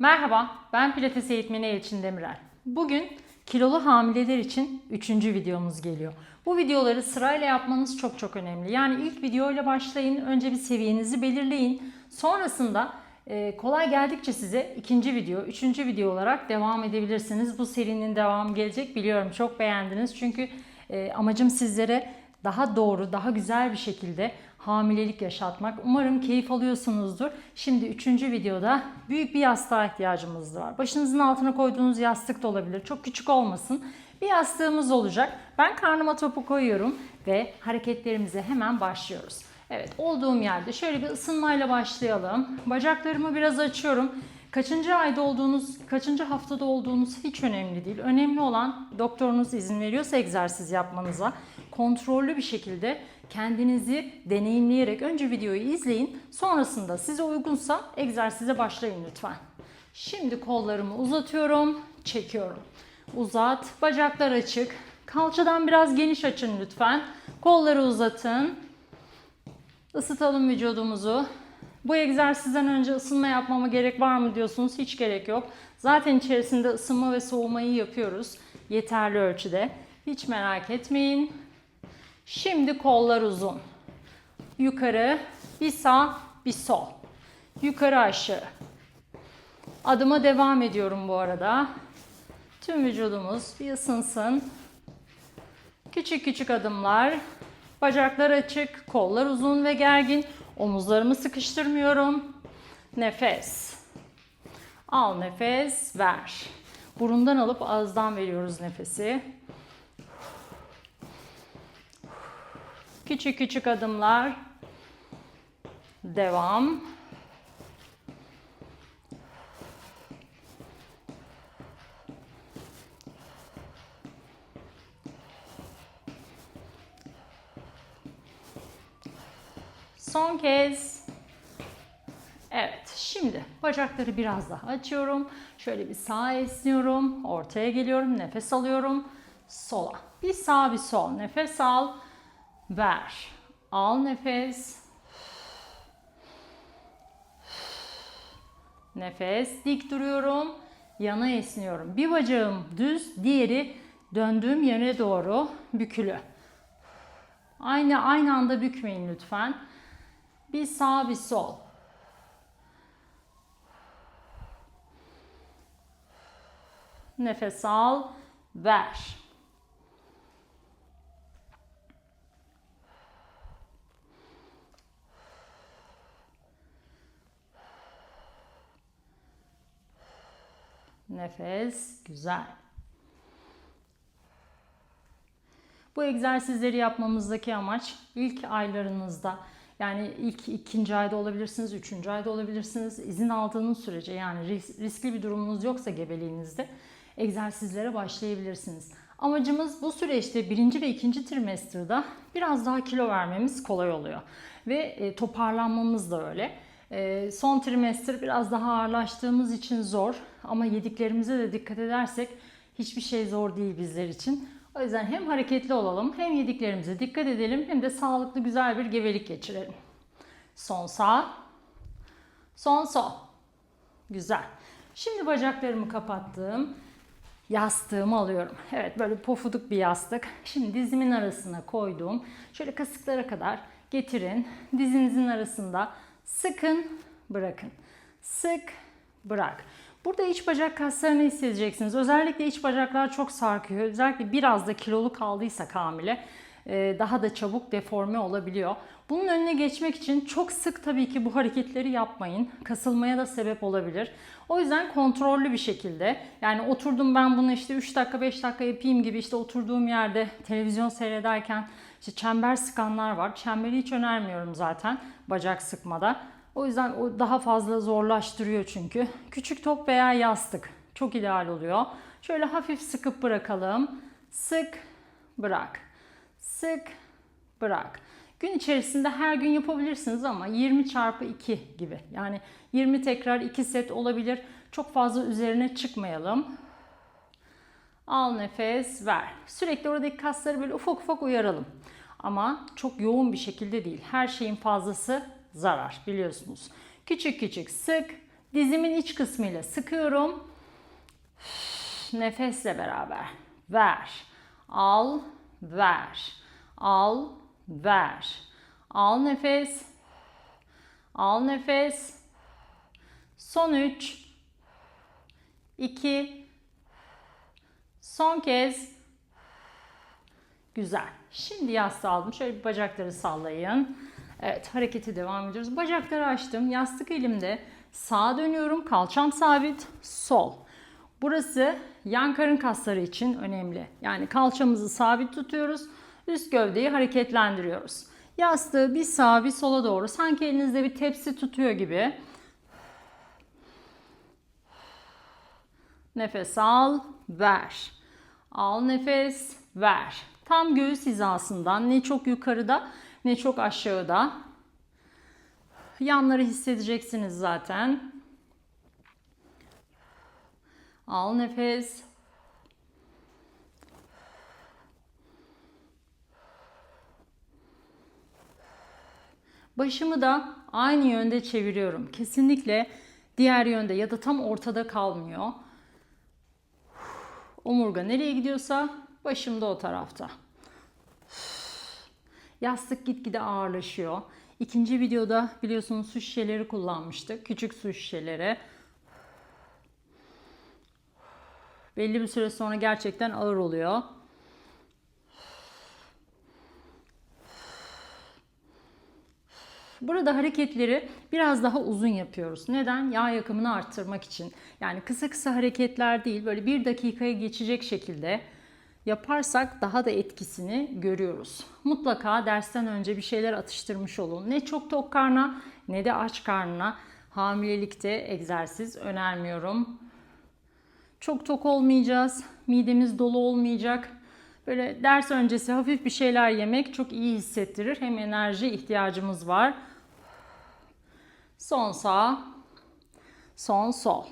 Merhaba, ben Pilates eğitmeni Elçin Demirel. Bugün kilolu hamileler için üçüncü videomuz geliyor. Bu videoları sırayla yapmanız çok çok önemli. Yani ilk videoyla başlayın, önce bir seviyenizi belirleyin. Sonrasında e, kolay geldikçe size ikinci video, üçüncü video olarak devam edebilirsiniz. Bu serinin devamı gelecek biliyorum. Çok beğendiniz çünkü e, amacım sizlere daha doğru, daha güzel bir şekilde hamilelik yaşatmak. Umarım keyif alıyorsunuzdur. Şimdi üçüncü videoda büyük bir yastığa ihtiyacımız var. Başınızın altına koyduğunuz yastık da olabilir. Çok küçük olmasın. Bir yastığımız olacak. Ben karnıma topu koyuyorum ve hareketlerimize hemen başlıyoruz. Evet olduğum yerde şöyle bir ısınmayla başlayalım. Bacaklarımı biraz açıyorum. Kaçıncı ayda olduğunuz, kaçıncı haftada olduğunuz hiç önemli değil. Önemli olan doktorunuz izin veriyorsa egzersiz yapmanıza kontrollü bir şekilde kendinizi deneyimleyerek önce videoyu izleyin. Sonrasında size uygunsa egzersize başlayın lütfen. Şimdi kollarımı uzatıyorum, çekiyorum. Uzat, bacaklar açık. Kalçadan biraz geniş açın lütfen. Kolları uzatın. Isıtalım vücudumuzu. Bu egzersizden önce ısınma yapmama gerek var mı diyorsunuz? Hiç gerek yok. Zaten içerisinde ısınma ve soğumayı yapıyoruz. Yeterli ölçüde. Hiç merak etmeyin. Şimdi kollar uzun. Yukarı, bir sağ, bir sol. Yukarı aşağı. Adıma devam ediyorum bu arada. Tüm vücudumuz bir ısınsın. Küçük küçük adımlar. Bacaklar açık, kollar uzun ve gergin. Omuzlarımı sıkıştırmıyorum. Nefes. Al nefes, ver. Burundan alıp ağızdan veriyoruz nefesi. Küçük küçük adımlar. Devam. Son kez. Evet, şimdi bacakları biraz daha açıyorum. Şöyle bir sağa esniyorum. Ortaya geliyorum. Nefes alıyorum. Sola. Bir sağ bir sol. Nefes al. Ver. Al nefes. Nefes. Dik duruyorum. Yana esniyorum. Bir bacağım düz, diğeri döndüğüm yöne doğru bükülü. Aynı aynı anda bükmeyin lütfen. Bir sağ bir sol. Nefes al, ver. Nefes güzel. Bu egzersizleri yapmamızdaki amaç ilk aylarınızda yani ilk ikinci ayda olabilirsiniz, üçüncü ayda olabilirsiniz. İzin aldığınız sürece yani riskli bir durumunuz yoksa gebeliğinizde egzersizlere başlayabilirsiniz. Amacımız bu süreçte birinci ve ikinci trimesterda biraz daha kilo vermemiz kolay oluyor. Ve e, toparlanmamız da öyle. E, son trimester biraz daha ağırlaştığımız için zor ama yediklerimize de dikkat edersek hiçbir şey zor değil bizler için. O yüzden hem hareketli olalım hem yediklerimize dikkat edelim hem de sağlıklı güzel bir gebelik geçirelim. Son sağ, son sol. Güzel. Şimdi bacaklarımı kapattım. Yastığımı alıyorum. Evet böyle pofuduk bir yastık. Şimdi dizimin arasına koydum. Şöyle kasıklara kadar getirin. Dizinizin arasında sıkın, bırakın. Sık, bırak. Burada iç bacak kaslarını hissedeceksiniz. Özellikle iç bacaklar çok sarkıyor. Özellikle biraz da kilolu kaldıysa hamile daha da çabuk deforme olabiliyor. Bunun önüne geçmek için çok sık tabii ki bu hareketleri yapmayın. Kasılmaya da sebep olabilir. O yüzden kontrollü bir şekilde yani oturdum ben bunu işte 3 dakika 5 dakika yapayım gibi işte oturduğum yerde televizyon seyrederken işte çember sıkanlar var. Çemberi hiç önermiyorum zaten bacak sıkmada. O yüzden o daha fazla zorlaştırıyor çünkü. Küçük top veya yastık çok ideal oluyor. Şöyle hafif sıkıp bırakalım. Sık, bırak. Sık, bırak. Gün içerisinde her gün yapabilirsiniz ama 20 çarpı 2 gibi. Yani 20 tekrar 2 set olabilir. Çok fazla üzerine çıkmayalım. Al nefes, ver. Sürekli oradaki kasları böyle ufak ufak uyaralım. Ama çok yoğun bir şekilde değil. Her şeyin fazlası zarar biliyorsunuz. Küçük küçük sık, Dizimin iç kısmıyla sıkıyorum. Nefesle beraber. Ver. Al, ver. Al, ver. Al nefes. Al nefes. Son 3 2 Son kez. Güzel. Şimdi yastığı aldım. Şöyle bir bacakları sallayın. Evet hareketi devam ediyoruz. Bacakları açtım. Yastık elimde. Sağa dönüyorum. Kalçam sabit. Sol. Burası yan karın kasları için önemli. Yani kalçamızı sabit tutuyoruz. Üst gövdeyi hareketlendiriyoruz. Yastığı bir sağa bir sola doğru sanki elinizde bir tepsi tutuyor gibi. Nefes al, ver. Al nefes, ver. Tam göğüs hizasından ne çok yukarıda ne çok aşağıda. Yanları hissedeceksiniz zaten. Al nefes. Başımı da aynı yönde çeviriyorum. Kesinlikle diğer yönde ya da tam ortada kalmıyor. Omurga nereye gidiyorsa başım da o tarafta. Yastık gitgide ağırlaşıyor. İkinci videoda biliyorsunuz su şişeleri kullanmıştık. Küçük su şişeleri. Belli bir süre sonra gerçekten ağır oluyor. Burada hareketleri biraz daha uzun yapıyoruz. Neden? Yağ yakımını arttırmak için. Yani kısa kısa hareketler değil, böyle bir dakikaya geçecek şekilde yaparsak daha da etkisini görüyoruz. Mutlaka dersten önce bir şeyler atıştırmış olun. Ne çok tok karna ne de aç karnına hamilelikte egzersiz önermiyorum. Çok tok olmayacağız, midemiz dolu olmayacak. Böyle ders öncesi hafif bir şeyler yemek çok iyi hissettirir. Hem enerji ihtiyacımız var. Son sağ, son sol.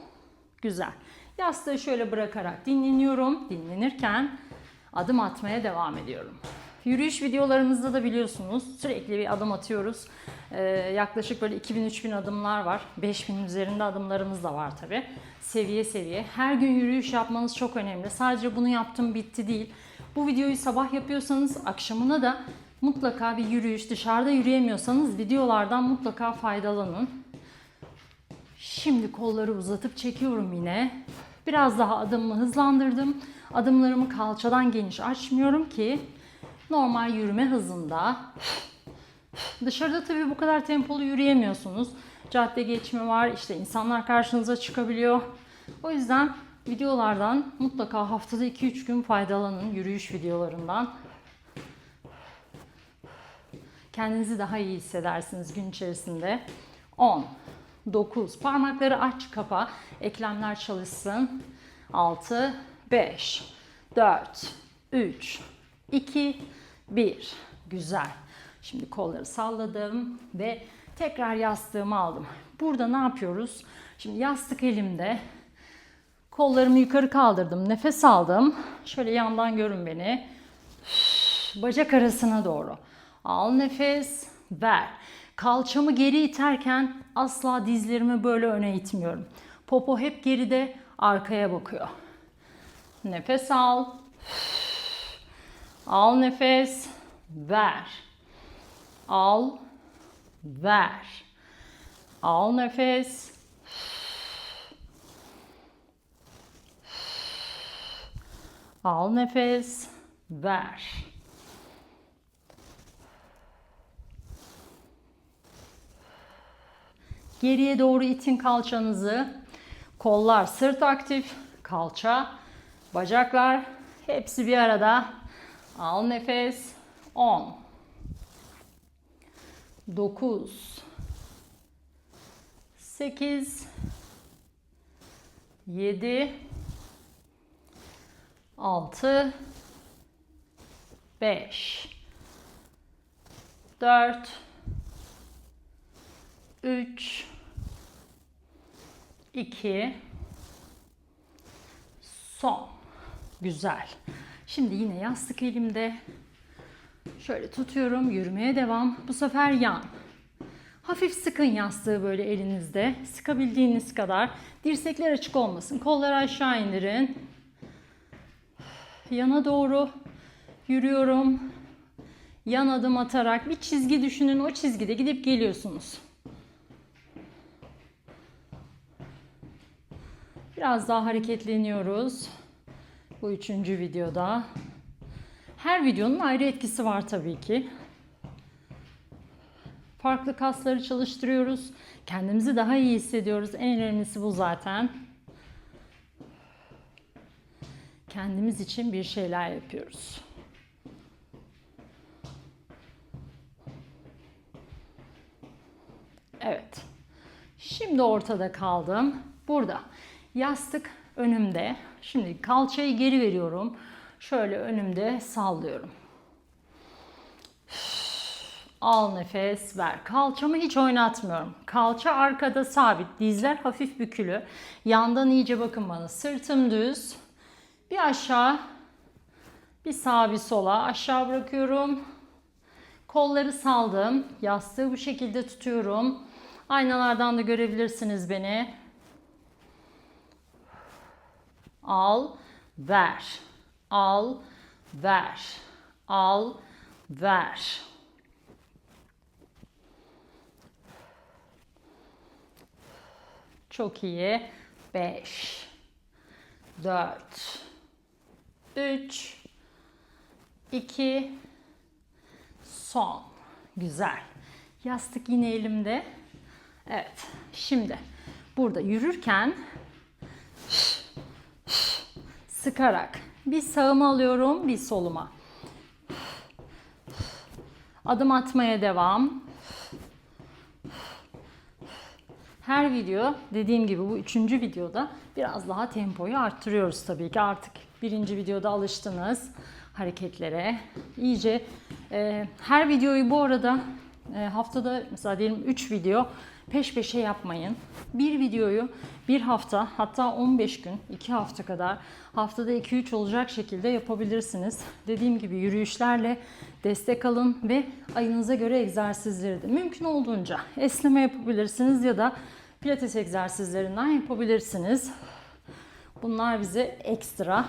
Güzel. Yastığı şöyle bırakarak dinleniyorum. Dinlenirken adım atmaya devam ediyorum. Yürüyüş videolarımızda da biliyorsunuz sürekli bir adım atıyoruz. Ee, yaklaşık böyle 2000-3000 adımlar var. 5000 üzerinde adımlarımız da var tabi. Seviye seviye. Her gün yürüyüş yapmanız çok önemli. Sadece bunu yaptım bitti değil. Bu videoyu sabah yapıyorsanız akşamına da mutlaka bir yürüyüş, dışarıda yürüyemiyorsanız videolardan mutlaka faydalanın. Şimdi kolları uzatıp çekiyorum yine. Biraz daha adımımı hızlandırdım. Adımlarımı kalçadan geniş açmıyorum ki normal yürüme hızında. Dışarıda tabii bu kadar tempolu yürüyemiyorsunuz. Cadde geçme var, işte insanlar karşınıza çıkabiliyor. O yüzden videolardan mutlaka haftada 2-3 gün faydalanın yürüyüş videolarından. Kendinizi daha iyi hissedersiniz gün içerisinde. 10, 9, parmakları aç kapa, eklemler çalışsın. 6, 5, 4, 3, 2, 1. Güzel. Şimdi kolları salladım ve tekrar yastığımı aldım. Burada ne yapıyoruz? Şimdi yastık elimde. Kollarımı yukarı kaldırdım. Nefes aldım. Şöyle yandan görün beni. Bacak arasına doğru. Al nefes, ver. Kalçamı geri iterken asla dizlerimi böyle öne itmiyorum. Popo hep geride, arkaya bakıyor. Nefes al. Al nefes, ver. Al, ver. Al nefes. Al nefes, ver. Geriye doğru itin kalçanızı. Kollar sırt aktif, kalça, bacaklar hepsi bir arada. Al nefes. 10 9 8 7 6 5 4 3 2 son. Güzel. Şimdi yine yastık elimde. Şöyle tutuyorum, yürümeye devam. Bu sefer yan. Hafif sıkın yastığı böyle elinizde. Sıkabildiğiniz kadar. Dirsekler açık olmasın. Kolları aşağı indirin. Yana doğru yürüyorum. Yan adım atarak bir çizgi düşünün. O çizgide gidip geliyorsunuz. Biraz daha hareketleniyoruz. Bu üçüncü videoda. Her videonun ayrı etkisi var tabii ki. Farklı kasları çalıştırıyoruz. Kendimizi daha iyi hissediyoruz. En önemlisi bu zaten. Kendimiz için bir şeyler yapıyoruz. Evet. Şimdi ortada kaldım. Burada. Yastık önümde. Şimdi kalçayı geri veriyorum. Şöyle önümde sallıyorum. Al nefes ver. Kalçamı hiç oynatmıyorum. Kalça arkada sabit. Dizler hafif bükülü. Yandan iyice bakın bana. Sırtım düz. Bir aşağı. Bir sağa bir sola. Aşağı bırakıyorum. Kolları saldım. Yastığı bu şekilde tutuyorum. Aynalardan da görebilirsiniz beni. Al, ver. Al, ver. Al, ver. Çok iyi. 5 4 3 2 son. Güzel. Yastık yine elimde. Evet. Şimdi burada yürürken sıkarak bir sağıma alıyorum, bir soluma. Adım atmaya devam. Her video dediğim gibi bu üçüncü videoda biraz daha tempoyu arttırıyoruz tabii ki. Artık birinci videoda alıştınız hareketlere. İyice e, her videoyu bu arada e, haftada mesela diyelim 3 video peş peşe yapmayın. Bir videoyu bir hafta hatta 15 gün 2 hafta kadar haftada 2-3 olacak şekilde yapabilirsiniz. Dediğim gibi yürüyüşlerle destek alın ve ayınıza göre egzersizleri de mümkün olduğunca esneme yapabilirsiniz ya da pilates egzersizlerinden yapabilirsiniz. Bunlar bize ekstra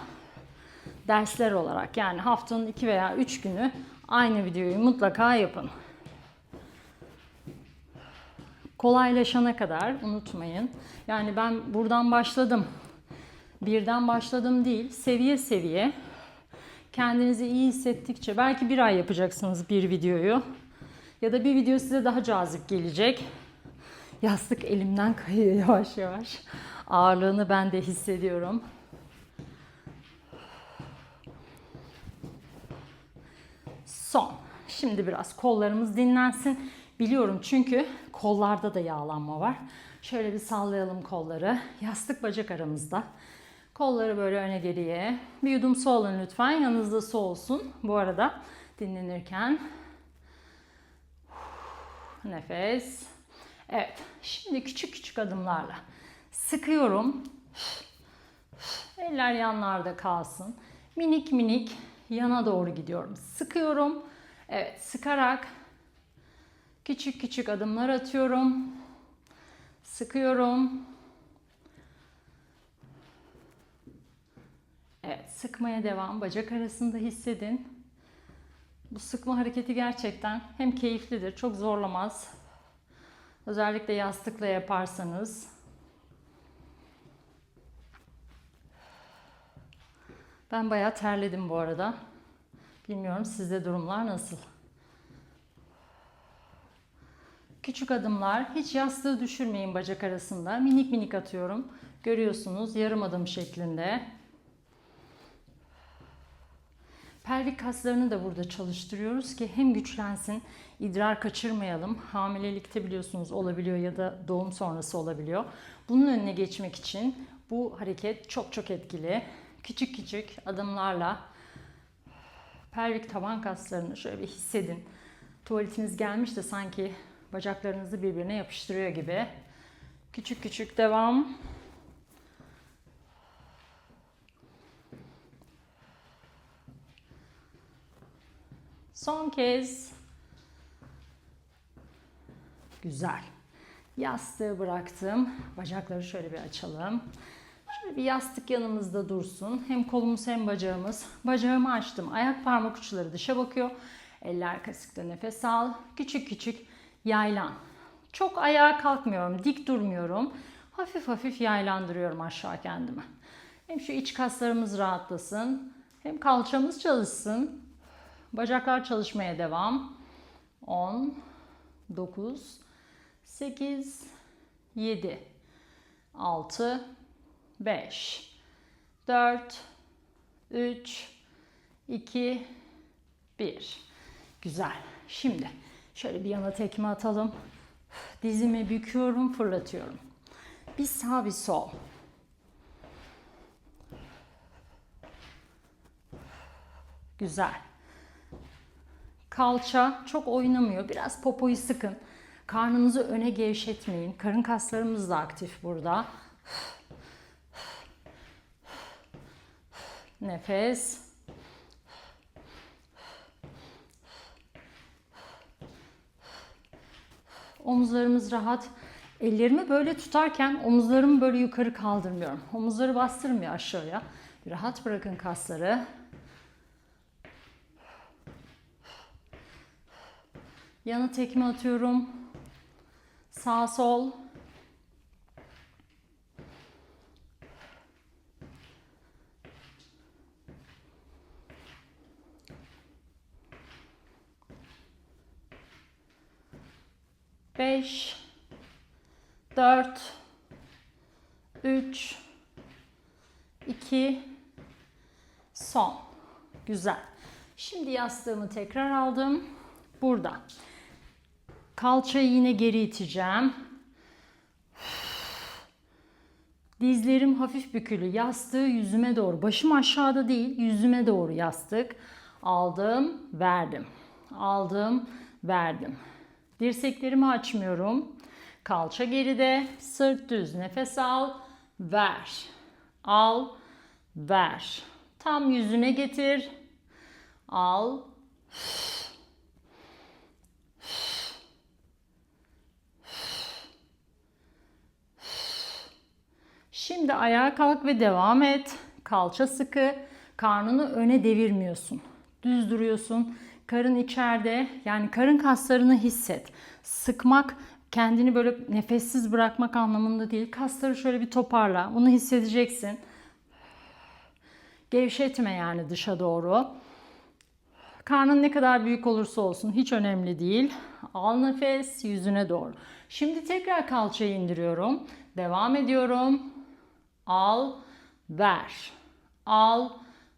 dersler olarak yani haftanın 2 veya 3 günü aynı videoyu mutlaka yapın. Kolaylaşana kadar unutmayın. Yani ben buradan başladım. Birden başladım değil, seviye seviye kendinizi iyi hissettikçe belki bir ay yapacaksınız bir videoyu ya da bir video size daha cazip gelecek. Yastık elimden kayıyor yavaş yavaş. Ağırlığını ben de hissediyorum. Son. Şimdi biraz kollarımız dinlensin. Biliyorum çünkü kollarda da yağlanma var. Şöyle bir sallayalım kolları. Yastık bacak aramızda. Kolları böyle öne geriye. Bir yudum su alın lütfen. Yanınızda su olsun. Bu arada dinlenirken. Nefes. Evet. Şimdi küçük küçük adımlarla sıkıyorum. Eller yanlarda kalsın. Minik minik yana doğru gidiyorum. Sıkıyorum. Evet, sıkarak küçük küçük adımlar atıyorum. Sıkıyorum. Evet, sıkmaya devam. Bacak arasında hissedin. Bu sıkma hareketi gerçekten hem keyiflidir, çok zorlamaz. Özellikle yastıkla yaparsanız. Ben bayağı terledim bu arada. Bilmiyorum sizde durumlar nasıl? Küçük adımlar, hiç yastığı düşürmeyin bacak arasında. Minik minik atıyorum. Görüyorsunuz yarım adım şeklinde. Pelvik kaslarını da burada çalıştırıyoruz ki hem güçlensin, idrar kaçırmayalım. Hamilelikte biliyorsunuz olabiliyor ya da doğum sonrası olabiliyor. Bunun önüne geçmek için bu hareket çok çok etkili. Küçük küçük adımlarla pelvik taban kaslarını şöyle bir hissedin. Tuvaletiniz gelmiş de sanki bacaklarınızı birbirine yapıştırıyor gibi. Küçük küçük devam. Son kez. Güzel. Yastığı bıraktım. Bacakları şöyle bir açalım. Şöyle bir yastık yanımızda dursun. Hem kolumuz hem bacağımız. Bacağımı açtım. Ayak parmak uçları dışa bakıyor. Eller kasıkta nefes al. Küçük küçük yaylan. Çok ayağa kalkmıyorum. Dik durmuyorum. Hafif hafif yaylandırıyorum aşağı kendimi. Hem şu iç kaslarımız rahatlasın. Hem kalçamız çalışsın. Bacaklar çalışmaya devam. 10, 9, 8, 7, 6, 5, 4, 3, 2, 1. Güzel. Şimdi şöyle bir yana tekme atalım. Dizimi büküyorum, fırlatıyorum. Bir sağ bir sol. Güzel. Kalça çok oynamıyor. Biraz popoyu sıkın. Karnınızı öne gevşetmeyin. Karın kaslarımız da aktif burada. Nefes. Omuzlarımız rahat. Ellerimi böyle tutarken omuzlarımı böyle yukarı kaldırmıyorum. Omuzları bastırmıyor aşağıya. Rahat bırakın kasları. Yana tekme atıyorum. Sağ sol. Beş, dört, üç, iki, son. Güzel. Şimdi yastığımı tekrar aldım. Burada. Kalçayı yine geri iteceğim. Dizlerim hafif bükülü. Yastığı yüzüme doğru. Başım aşağıda değil, yüzüme doğru yastık. Aldım, verdim. Aldım, verdim. Dirseklerimi açmıyorum. Kalça geride, sırt düz. Nefes al, ver. Al, ver. Tam yüzüne getir. Al. Şimdi ayağa kalk ve devam et. Kalça sıkı. Karnını öne devirmiyorsun. Düz duruyorsun. Karın içeride. Yani karın kaslarını hisset. Sıkmak kendini böyle nefessiz bırakmak anlamında değil. Kasları şöyle bir toparla. Bunu hissedeceksin. Gevşetme yani dışa doğru. Karnın ne kadar büyük olursa olsun hiç önemli değil. Al nefes yüzüne doğru. Şimdi tekrar kalçayı indiriyorum. Devam ediyorum. Al, ver. Al,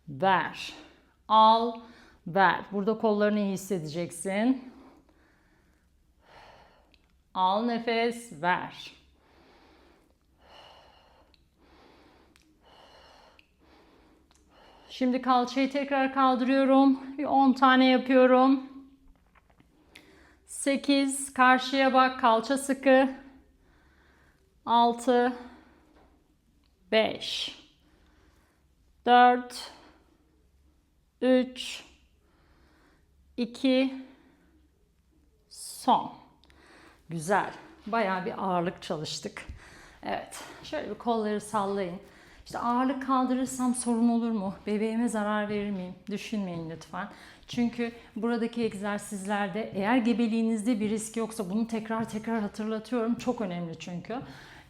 ver. Al, ver. Burada kollarını iyi hissedeceksin. Al nefes, ver. Şimdi kalçayı tekrar kaldırıyorum. Bir 10 tane yapıyorum. 8 karşıya bak kalça sıkı. 6 5 4 3 2 son. Güzel. Bayağı bir ağırlık çalıştık. Evet. Şöyle bir kolları sallayın. İşte ağırlık kaldırırsam sorun olur mu? Bebeğime zarar verir miyim? Düşünmeyin lütfen. Çünkü buradaki egzersizlerde eğer gebeliğinizde bir risk yoksa bunu tekrar tekrar hatırlatıyorum. Çok önemli çünkü.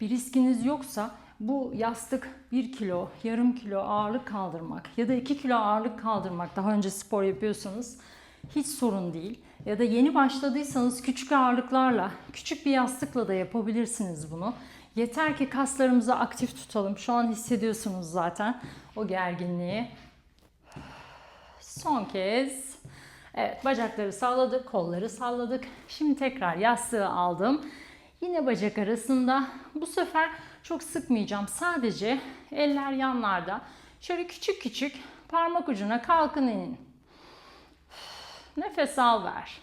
Bir riskiniz yoksa bu yastık 1 kilo, yarım kilo ağırlık kaldırmak ya da 2 kilo ağırlık kaldırmak daha önce spor yapıyorsanız hiç sorun değil. Ya da yeni başladıysanız küçük ağırlıklarla, küçük bir yastıkla da yapabilirsiniz bunu. Yeter ki kaslarımızı aktif tutalım. Şu an hissediyorsunuz zaten o gerginliği. Son kez. Evet bacakları salladık, kolları salladık. Şimdi tekrar yastığı aldım. Yine bacak arasında. Bu sefer çok sıkmayacağım. Sadece eller yanlarda. Şöyle küçük küçük parmak ucuna kalkın inin. Nefes al ver.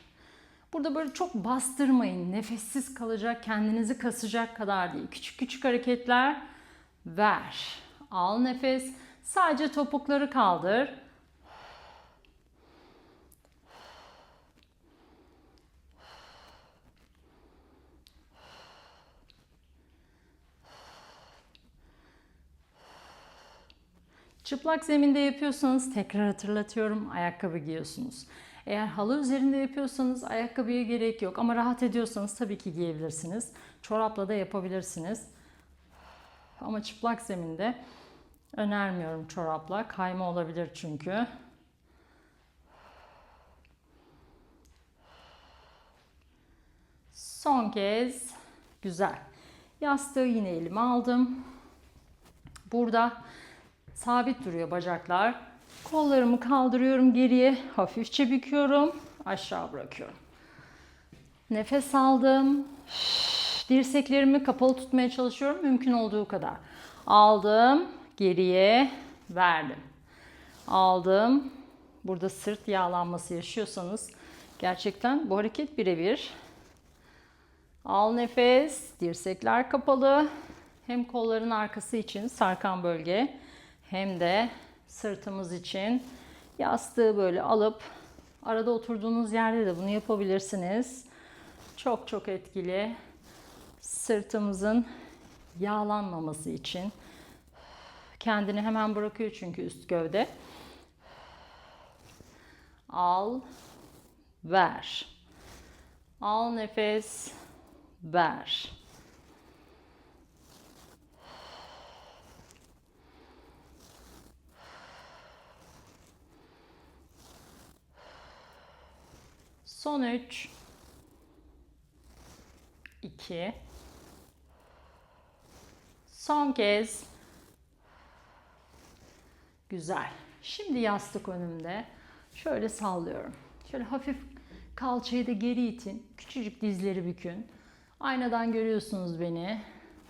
Burada böyle çok bastırmayın. Nefessiz kalacak, kendinizi kasacak kadar değil. Küçük küçük hareketler. Ver. Al nefes. Sadece topukları kaldır. Çıplak zeminde yapıyorsanız tekrar hatırlatıyorum ayakkabı giyiyorsunuz. Eğer halı üzerinde yapıyorsanız ayakkabıya gerek yok ama rahat ediyorsanız tabii ki giyebilirsiniz. Çorapla da yapabilirsiniz. Ama çıplak zeminde önermiyorum çorapla. Kayma olabilir çünkü. Son kez güzel. Yastığı yine elime aldım. Burada sabit duruyor bacaklar. Kollarımı kaldırıyorum geriye, hafifçe büküyorum, aşağı bırakıyorum. Nefes aldım. Dirseklerimi kapalı tutmaya çalışıyorum mümkün olduğu kadar. Aldım, geriye verdim. Aldım. Burada sırt yağlanması yaşıyorsanız gerçekten bu hareket birebir. Al nefes, dirsekler kapalı. Hem kolların arkası için sarkan bölge hem de sırtımız için yastığı böyle alıp arada oturduğunuz yerde de bunu yapabilirsiniz. Çok çok etkili. Sırtımızın yağlanmaması için kendini hemen bırakıyor çünkü üst gövde. Al, ver. Al nefes, ver. Son 3 2 Son kez Güzel. Şimdi yastık önümde. Şöyle sallıyorum. Şöyle hafif kalçayı da geri itin. Küçücük dizleri bükün. Aynadan görüyorsunuz beni.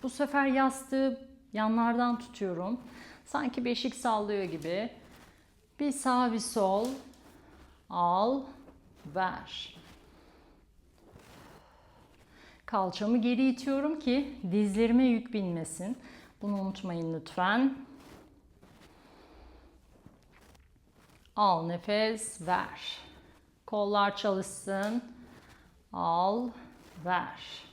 Bu sefer yastığı yanlardan tutuyorum. Sanki beşik sallıyor gibi. Bir sağ bir sol. Al, ver. Kalçamı geri itiyorum ki dizlerime yük binmesin. Bunu unutmayın lütfen. Al nefes, ver. Kollar çalışsın. Al, ver.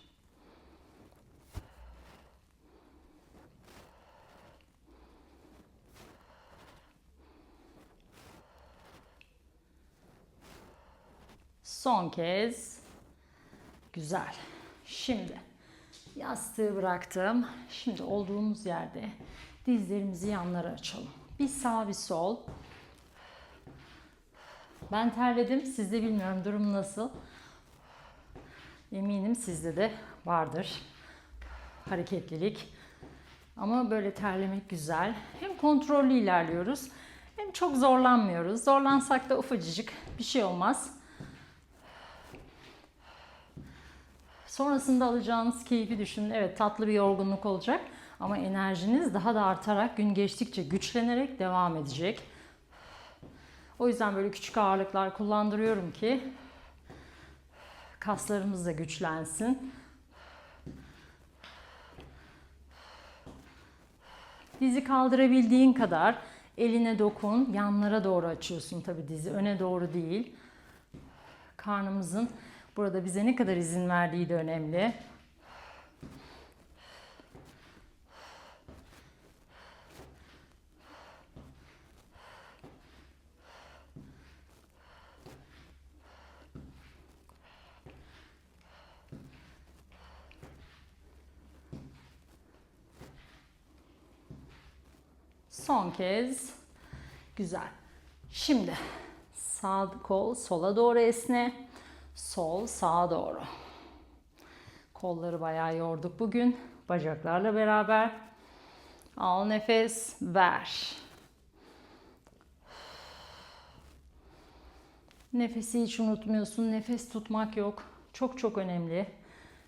Son kez. Güzel. Şimdi yastığı bıraktım. Şimdi olduğumuz yerde dizlerimizi yanlara açalım. Bir sağ bir sol. Ben terledim. Sizde bilmiyorum durum nasıl. Eminim sizde de vardır. Hareketlilik. Ama böyle terlemek güzel. Hem kontrollü ilerliyoruz hem çok zorlanmıyoruz. Zorlansak da ufacıcık bir şey olmaz. Sonrasında alacağınız keyfi düşünün. Evet tatlı bir yorgunluk olacak ama enerjiniz daha da artarak gün geçtikçe güçlenerek devam edecek. O yüzden böyle küçük ağırlıklar kullandırıyorum ki kaslarımız da güçlensin. Dizi kaldırabildiğin kadar eline dokun, yanlara doğru açıyorsun tabi dizi, öne doğru değil. Karnımızın burada bize ne kadar izin verdiği de önemli. Son kez. Güzel. Şimdi sağ kol sola doğru esne. Sol sağa doğru. Kolları bayağı yorduk bugün. Bacaklarla beraber. Al nefes, ver. Nefesi hiç unutmuyorsun. Nefes tutmak yok. Çok çok önemli.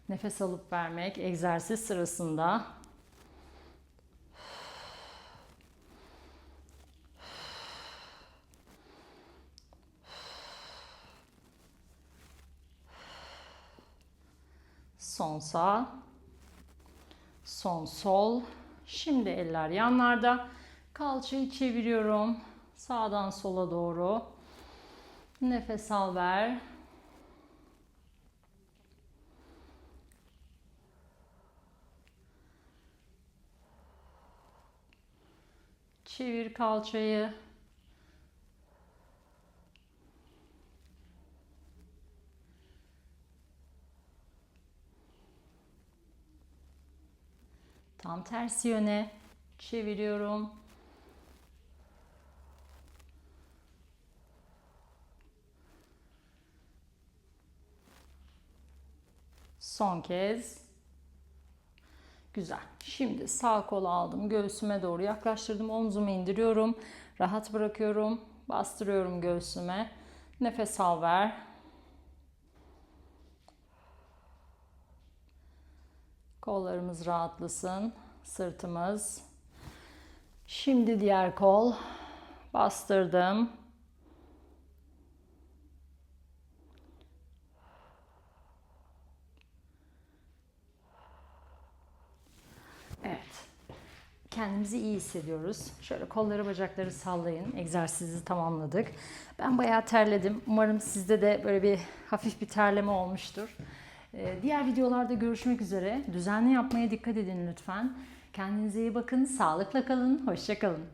Nefes alıp vermek egzersiz sırasında Son sağ. Son sol. Şimdi eller yanlarda. Kalçayı çeviriyorum. Sağdan sola doğru. Nefes al ver. Çevir kalçayı. Tam tersi yöne çeviriyorum. Son kez. Güzel. Şimdi sağ kolu aldım. Göğsüme doğru yaklaştırdım. Omzumu indiriyorum. Rahat bırakıyorum. Bastırıyorum göğsüme. Nefes al ver. Kollarımız rahatlasın. Sırtımız. Şimdi diğer kol. Bastırdım. Evet. Kendimizi iyi hissediyoruz. Şöyle kolları bacakları sallayın. Egzersizi tamamladık. Ben bayağı terledim. Umarım sizde de böyle bir hafif bir terleme olmuştur. Ee, Diğer videolarda görüşmek üzere. Düzenli yapmaya dikkat edin lütfen. Kendinize iyi bakın. Sağlıkla kalın. Hoşça kalın.